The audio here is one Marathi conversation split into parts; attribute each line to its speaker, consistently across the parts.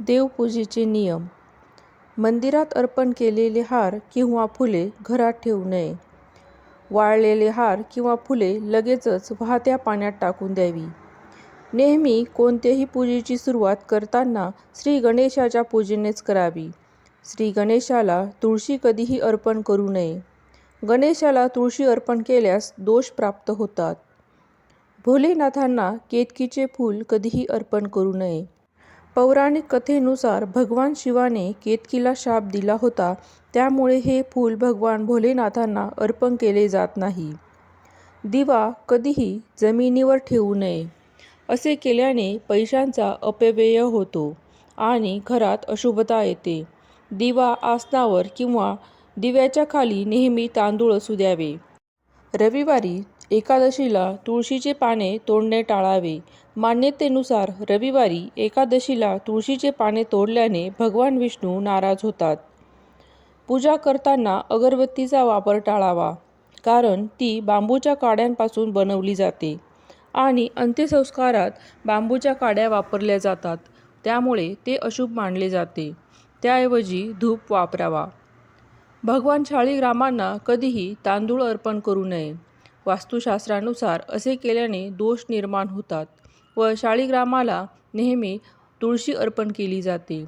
Speaker 1: देवपूजेचे नियम. मंदिरात अर्पण केलेले हार किंवा फुले घरात ठेवू नये. वाळलेले हार किंवा फुले लगेचच वाहत्या पाण्यात टाकून द्यावी. नेहमी कोणत्याही पूजेची सुरुवात करताना श्री गणेशाच्या पूजेनेच करावी. श्री गणेशाला तुळशी कधीही अर्पण करू नये. गणेशाला तुळशी अर्पण केल्यास दोष प्राप्त होतात. भोलेनाथांना केतकीचे फूल कधीही अर्पण करू नये. पौराणिक कथेनुसार भगवान शिवाने केतकीला शाप दिला होता त्यामुळे हे फूल भगवान भोलेनाथांना अर्पण केले जात नाही. दिवा कधीही जमिनीवर ठेवू नये असे केल्याने पैशांचा अपव्यय होतो आणि घरात अशुभता येते. दिवा आसनावर किंवा दिव्याच्या खाली नेहमी तांदूळ असू द्यावे. रविवारी एकादशीला तुळशीचे पाने तोडणे टाळावे. मान्यतेनुसार रविवारी एकादशीला तुळशीचे पाने तोडल्याने भगवान विष्णू नाराज होतात. पूजा करताना अगरबत्तीचा वापर टाळावा कारण ती बांबूच्या काड्यांपासून बनवली जाते आणि अंत्यसंस्कारात बांबूच्या काड्या वापरल्या जातात त्यामुळे ते अशुभ मानले जाते. त्याऐवजी धूप वापरावा. भगवान शाळीग्रामांना कधीही तांदूळ अर्पण करू नये. वास्तुशास्त्रानुसार असे केल्याने दोष निर्माण होतात व शाळीग्रामाला नेहमी तुळशी अर्पण केली जाते.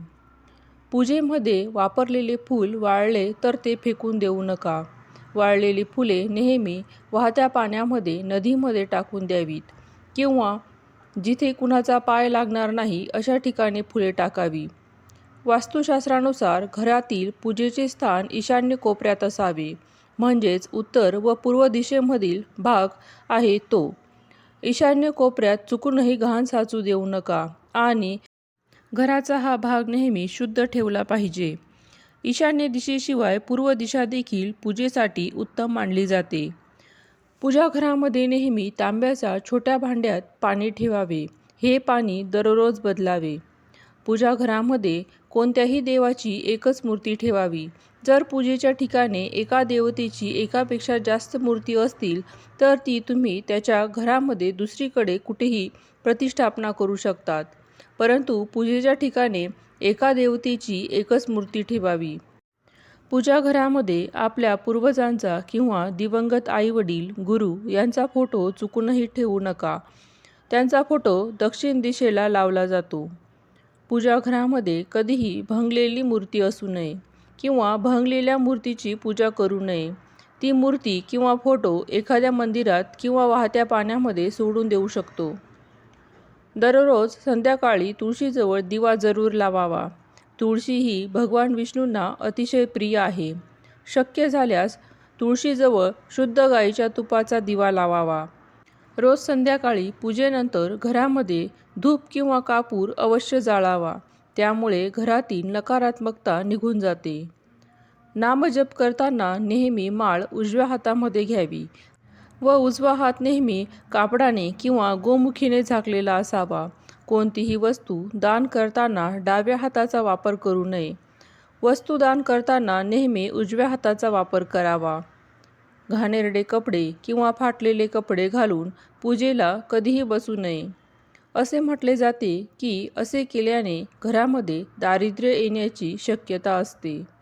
Speaker 1: पूजेमध्ये वापरलेले फूल वाळले तर ते फेकून देऊ नका. वाळलेली फुले नेहमी वाहत्या पाण्यामध्ये नदीमध्ये टाकून द्यावीत किंवा जिथे कुणाचा पाय लागणार नाही अशा ठिकाणी फुले टाकावी. वास्तुशास्त्रानुसार घरातील पूजेचे स्थान ईशान्य कोपऱ्यात असावे. म्हणजेच उत्तर व पूर्व दिशेमधील भाग आहे तो. ईशान्य कोपऱ्यात चुकूनही घाण साचू देऊ नका आणि घराचा हा भाग नेहमी शुद्ध ठेवला पाहिजे. ईशान्य दिशेशिवाय पूर्व दिशा देखील पूजेसाठी उत्तम मानली जाते. पूजाघरामध्ये नेहमी तांब्याच्या छोट्या भांड्यात पाणी ठेवावे. हे पाणी दररोज बदलावे. पूजाघरामध्ये कोणत्याही देवाची एकच मूर्ती ठेवावी. जर पूजेच्या ठिकाणी एका देवतेची एकापेक्षा जास्त मूर्ती असतील तर ती तुम्ही त्याच्या घरामध्ये दुसरीकडे कुठेही प्रतिष्ठापना करू शकतात. परंतु पूजेच्या ठिकाणी एका देवतेची एकच मूर्ती ठेवावी. पूजाघरामध्ये आपल्या पूर्वजांचा किंवा दिवंगत आईवडील गुरु यांचा फोटो चुकूनही ठेवू नका. त्यांचा फोटो दक्षिण दिशेला लावला जातो. पूजाघरामध्ये कधीही भंगलेली मूर्ती असू नये किंवा भंगलेल्या मूर्तीची पूजा करू नये. ती मूर्ती किंवा फोटो एखाद्या मंदिरात किंवा वाहत्या पाण्यामध्ये सोडून देऊ शकतो. दररोज संध्याकाळी तुळशीजवळ दिवा जरूर लावावा. तुळशी ही भगवान विष्णूंना अतिशय प्रिय आहे. शक्य झाल्यास तुळशीजवळ शुद्ध गाईच्या तुपाचा दिवा लावावा. रोज संध्याकाळी पूजेनंतर घरामध्ये धूप किंवा कापूर अवश्य जाळावा. त्यामुळे घरातील नकारात्मकता निघून जाते. नामजप करताना नेहमी माळ उजव्या हातामध्ये घ्यावी व उजवा हात नेहमी कापडाने किंवा गोमुखीने झाकलेला असावा. कोणतीही वस्तू दान करताना डाव्या हाताचा वापर करू नये. वस्तू दान करताना नेहमी उजव्या हाताचा वापर करावा. घाणेरडे कपडे किंवा फाटलेले कपडे घालून पूजेला कधीही बसू नये. असे म्हटले जाते की असे केल्याने घरामध्ये दारिद्र्य येण्याची शक्यता असते.